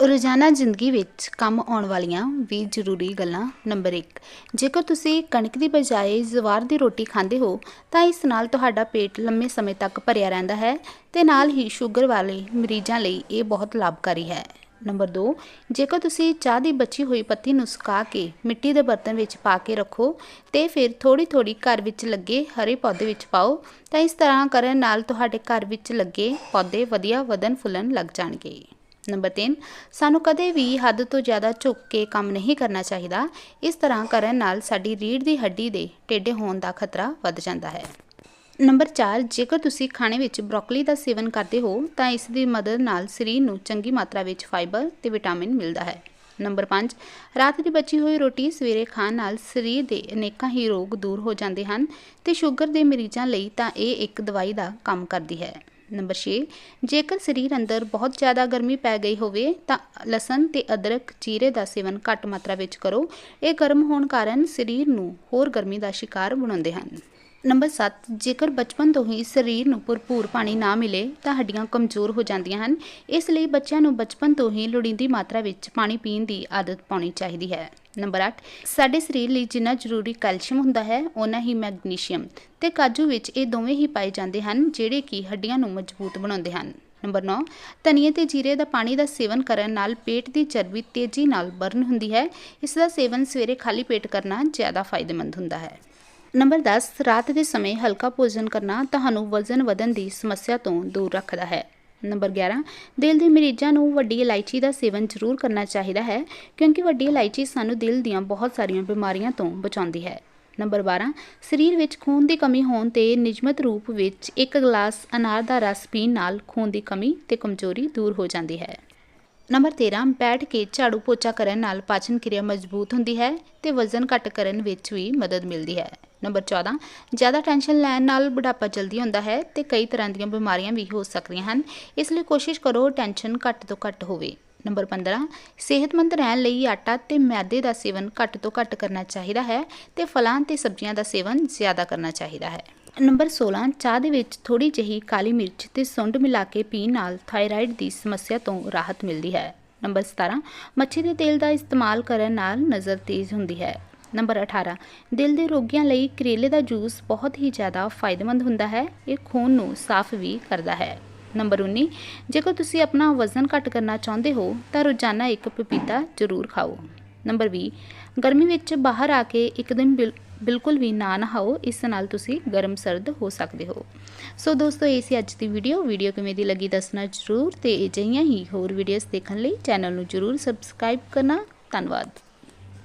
ਰੋਜ਼ਾਨਾ ਜ਼ਿੰਦਗੀ ਵਿੱਚ ਕੰਮ ਆਉਣ ਵਾਲੀਆਂ ਵੀ ਜ਼ਰੂਰੀ ਗੱਲਾਂ ਨੰਬਰ 1 ਜੇਕਰ ਤੁਸੀਂ ਕਣਕ ਦੀ ਬਜਾਏ ਜਵਾਰ ਦੀ ਰੋਟੀ ਖਾਂਦੇ ਹੋ, ਤਾਂ ਇਸ ਨਾਲ ਤੁਹਾਡਾ ਪੇਟ ਲੰਮੇ ਸਮੇਂ ਤੱਕ ਭਰਿਆ ਰਹਿੰਦਾ ਹੈ ਤੇ ਨਾਲ ਹੀ ਸ਼ੂਗਰ ਵਾਲੇ ਮਰੀਜ਼ਾਂ ਲਈ ਇਹ ਬਹੁਤ ਲਾਭਕਾਰੀ ਹੈ। ਨੰਬਰ 2 ਜੇਕਰ ਤੁਸੀਂ ਚਾਹ ਦੀ ਬਚੀ ਹੋਈ ਪੱਤੀ ਨੂੰ ਸੁਕਾ ਕੇ ਮਿੱਟੀ ਦੇ ਬਰਤਨ ਵਿੱਚ ਪਾ ਕੇ ਰੱਖੋ ਤੇ ਫਿਰ ਥੋੜੀ ਥੋੜੀ ਘਰ ਵਿੱਚ ਲੱਗੇ ਹਰੇ ਪੌਦੇ ਵਿੱਚ ਪਾਓ, ਤਾਂ ਇਸ ਤਰ੍ਹਾਂ ਕਰਨ ਨਾਲ ਤੁਹਾਡੇ ਘਰ ਵਿੱਚ ਲੱਗੇ ਪੌਦੇ ਵਧੀਆ ਵਧਣ ਫੁੱਲਣ ਲੱਗ ਜਾਣਗੇ। ਨੰਬਰ 3 ਸਾਨੂੰ ਕਦੇ ਵੀ ਹੱਦ ਤੋਂ ਜ਼ਿਆਦਾ ਝੁੱਕ ਕੇ ਕੰਮ ਨਹੀਂ ਕਰਨਾ ਚਾਹੀਦਾ। ਇਸ ਤਰ੍ਹਾਂ ਕਰਨ ਨਾਲ ਸਾਡੀ ਰੀੜ੍ਹ ਦੀ ਹੱਡੀ ਦੇ ਟੇਢੇ ਹੋਣ ਦਾ ਖਤਰਾ ਵੱਧ ਜਾਂਦਾ ਹੈ। ਨੰਬਰ 4 ਜੇਕਰ ਤੁਸੀਂ ਖਾਣੇ ਵਿੱਚ ਬ੍ਰੋਕਲੀ ਦਾ ਸੇਵਨ ਕਰਦੇ ਹੋ, ਤਾਂ ਇਸ ਦੀ ਮਦਦ ਨਾਲ ਸਰੀਰ ਨੂੰ ਚੰਗੀ ਮਾਤਰਾ ਵਿੱਚ ਫਾਈਬਰ ਤੇ ਵਿਟਾਮਿਨ ਮਿਲਦਾ ਹੈ। ਨੰਬਰ 5 ਰਾਤ ਦੀ ਬਚੀ ਹੋਈ ਰੋਟੀ ਸਵੇਰੇ ਖਾਣ ਨਾਲ ਸਰੀਰ ਦੇ ਅਨੇਕਾਂ ਹੀ ਰੋਗ ਦੂਰ ਹੋ ਜਾਂਦੇ ਹਨ ਤੇ ਸ਼ੂਗਰ ਦੇ ਮਰੀਜ਼ਾਂ ਲਈ ਤਾਂ ਇਹ ਇੱਕ ਦਵਾਈ ਦਾ ਕੰਮ ਕਰਦੀ ਹੈ। ਨੰਬਰ 6 ਜੇਕਰ ਸਰੀਰ ਅੰਦਰ ਬਹੁਤ ਜ਼ਿਆਦਾ ਗਰਮੀ ਪੈ ਗਈ ਹੋਵੇ ਤਾਂ ਲਸਣ ਤੇ ਅਦਰਕ ਜੀਰੇ ਦਾ ਸੇਵਨ ਘੱਟ ਮਾਤਰਾ ਵਿੱਚ ਕਰੋ। ਇਹ ਗਰਮ ਹੋਣ ਕਾਰਨ ਸਰੀਰ ਨੂੰ ਹੋਰ ਗਰਮੀ ਦਾ ਸ਼ਿਕਾਰ ਬਣਾਉਂਦੇ ਹਨ। ਨੰਬਰ 7 ਜੇਕਰ ਬਚਪਨ ਤੋਂ ਹੀ ਸਰੀਰ ਨੂੰ ਭਰਪੂਰ ਪਾਣੀ ਨਾ ਮਿਲੇ, ਤਾਂ ਹੱਡੀਆਂ ਕਮਜ਼ੋਰ ਹੋ ਜਾਂਦੀਆਂ ਹਨ। ਇਸ ਲਈ ਬੱਚਿਆਂ ਨੂੰ ਬਚਪਨ ਤੋਂ ਹੀ ਲੋੜੀਂਦੀ ਮਾਤਰਾ ਵਿੱਚ ਪਾਣੀ ਪੀਣ ਦੀ ਆਦਤ ਪਾਉਣੀ ਚਾਹੀਦੀ ਹੈ। ਨੰਬਰ 8 ਸਾਡੇ ਸਰੀਰ ਲਈ ਜਿੰਨਾ ਜ਼ਰੂਰੀ ਕੈਲਸ਼ੀਅਮ ਹੁੰਦਾ ਹੈ ਉਨਾ ਹੀ ਮੈਗਨੀਸ਼ੀਅਮ ਤੇ ਕਾਜੂ ਵਿੱਚ ਇਹ ਦੋਵੇਂ ਹੀ ਪਾਏ ਜਾਂਦੇ ਹਨ, ਜਿਹੜੇ ਕਿ ਹੱਡੀਆਂ ਨੂੰ ਮਜ਼ਬੂਤ ਬਣਾਉਂਦੇ ਹਨ। ਨੰਬਰ 9 ਧਨੀਏ ਤੇ ਜੀਰੇ ਦਾ ਪਾਣੀ ਦਾ ਸੇਵਨ ਕਰਨ ਨਾਲ ਪੇਟ ਦੀ ਚਰਬੀ ਤੇਜ਼ੀ ਨਾਲ ਬਰਨ ਹੁੰਦੀ ਹੈ। ਇਸ ਦਾ ਸੇਵਨ ਸਵੇਰੇ ਖਾਲੀ ਪੇਟ ਕਰਨਾ ਜ਼ਿਆਦਾ ਫਾਇਦੇਮੰਦ ਹੁੰਦਾ ਹੈ। ਨੰਬਰ 10 ਰਾਤ ਦੇ ਸਮੇਂ ਹਲਕਾ ਭੋਜਨ ਕਰਨਾ ਤੁਹਾਨੂੰ ਵਜ਼ਨ ਵਧਣ ਦੀ ਸਮੱਸਿਆ ਤੋਂ ਦੂਰ ਰੱਖਦਾ ਹੈ। ਨੰਬਰ 11 ਦਿਲ ਦੇ ਮਰੀਜ਼ਾਂ ਨੂੰ ਵੱਡੀ ਇਲਾਇਚੀ ਦਾ ਸੇਵਨ ਜ਼ਰੂਰ ਕਰਨਾ ਚਾਹੀਦਾ ਹੈ, ਕਿਉਂਕਿ ਵੱਡੀ ਇਲਾਇਚੀ ਸਾਨੂੰ ਦਿਲ ਦੀਆਂ ਬਹੁਤ ਸਾਰੀਆਂ ਬਿਮਾਰੀਆਂ ਤੋਂ ਬਚਾਉਂਦੀ ਹੈ। ਨੰਬਰ 12 ਸਰੀਰ ਵਿੱਚ ਖੂਨ ਦੀ ਕਮੀ ਹੋਣ ਤੇ ਨਿਯਮਤ ਰੂਪ ਵਿੱਚ ਇੱਕ ਗਲਾਸ ਅਨਾਰ ਦਾ ਰਸ ਪੀਣ ਨਾਲ ਖੂਨ ਦੀ ਕਮੀ ਤੇ ਕਮਜ਼ੋਰੀ ਦੂਰ ਹੋ ਜਾਂਦੀ ਹੈ। ਨੰਬਰ 13 ਬੈਠ ਕੇ ਝਾੜੂ ਪੋਚਾ ਕਰਨ ਨਾਲ ਪਾਚਨ ਕਿਰਿਆ ਮਜ਼ਬੂਤ ਹੁੰਦੀ ਹੈ ਤੇ ਵਜ਼ਨ ਘੱਟ ਕਰਨ ਵਿੱਚ ਵੀ ਮਦਦ ਮਿਲਦੀ ਹੈ। ਨੰਬਰ 14 ਜ਼ਿਆਦਾ ਟੈਨਸ਼ਨ ਲੈਣ ਨਾਲ ਬੁਢਾਪਾ ਜਲਦੀ ਹੁੰਦਾ ਹੈ ਤੇ ਕਈ ਤਰ੍ਹਾਂ ਦੀਆਂ ਬਿਮਾਰੀਆਂ ਵੀ ਹੋ ਸਕਦੀਆਂ ਹਨ। ਇਸ ਲਈ ਕੋਸ਼ਿਸ਼ ਕਰੋ ਟੈਨਸ਼ਨ ਘੱਟ ਤੋਂ ਘੱਟ ਹੋਵੇ। ਨੰਬਰ 15 ਸਿਹਤਮੰਦ ਰਹਿਣ ਲਈ ਆਟਾ ਤੇ ਮੈਦੇ ਦਾ ਸੇਵਨ ਘੱਟ ਤੋਂ ਘੱਟ ਕਰਨਾ ਚਾਹੀਦਾ ਹੈ ਤੇ ਫਲਾਂ ਤੇ ਸਬਜ਼ੀਆਂ ਦਾ ਸੇਵਨ ਜ਼ਿਆਦਾ ਕਰਨਾ ਚਾਹੀਦਾ ਹੈ। ਨੰਬਰ 16 ਚਾਹ ਦੇ ਵਿੱਚ ਥੋੜੀ ਜਿਹੀ ਕਾਲੀ ਮਿਰਚ ਤੇ ਸੁੰਡ ਮਿਲਾ ਕੇ ਪੀਣ ਨਾਲ ਥਾਇਰਾਇਡ ਦੀ ਸਮੱਸਿਆ ਤੋਂ ਰਾਹਤ ਮਿਲਦੀ ਹੈ। ਨੰਬਰ 17 ਮੱਛੀ ਦੇ ਤੇਲ ਦਾ ਇਸਤੇਮਾਲ ਕਰਨ ਨਾਲ ਨਜ਼ਰ ਤੇਜ਼ ਹੁੰਦੀ ਹੈ। ਨੰਬਰ 18 ਦਿਲ ਦੇ ਰੋਗੀਆਂ ਲਈ ਕਰੇਲੇ ਦਾ ਜੂਸ ਬਹੁਤ ਹੀ ਜ਼ਿਆਦਾ ਫਾਇਦੇਮੰਦ ਹੁੰਦਾ ਹੈ। ਇਹ ਖੂਨ ਨੂੰ ਸਾਫ਼ ਵੀ ਕਰਦਾ ਹੈ। ਨੰਬਰ 19 ਜੇਕਰ ਤੁਸੀਂ ਆਪਣਾ ਵਜ਼ਨ ਘੱਟ ਕਰਨਾ ਚਾਹੁੰਦੇ ਹੋ, ਤਾਂ ਰੋਜ਼ਾਨਾ ਇੱਕ ਪਪੀਤਾ ਜ਼ਰੂਰ ਖਾਓ। ਨੰਬਰ 20 ਗਰਮੀ ਵਿੱਚ ਬਾਹਰ ਆ ਕੇ ਇੱਕ ਦਿਨ ਬਿਲ- ਬਿਲਕੁਲ ਵੀ ਨਾ ਨਹਾਓ, ਇਸ ਨਾਲ ਤੁਸੀਂ ਗਰਮ ਸਰਦ ਹੋ ਸਕਦੇ ਹੋ। ਸੋ ਦੋਸਤੋ, ਇਹ ਸੀ ਅੱਜ ਦੀ ਵੀਡੀਓ। ਵੀਡੀਓ ਕਿਵੇਂ ਦੀ ਲੱਗੀ ਦੱਸਣਾ ਜ਼ਰੂਰ ਤੇ ਅਜਿਹੀਆਂ ਹੀ ਹੋਰ ਵੀਡੀਓਜ਼ ਦੇਖਣ ਲਈ ਚੈਨਲ ਨੂੰ ਜ਼ਰੂਰ ਸਬਸਕ੍ਰਾਈਬ ਕਰਨਾ। ਧੰਨਵਾਦ।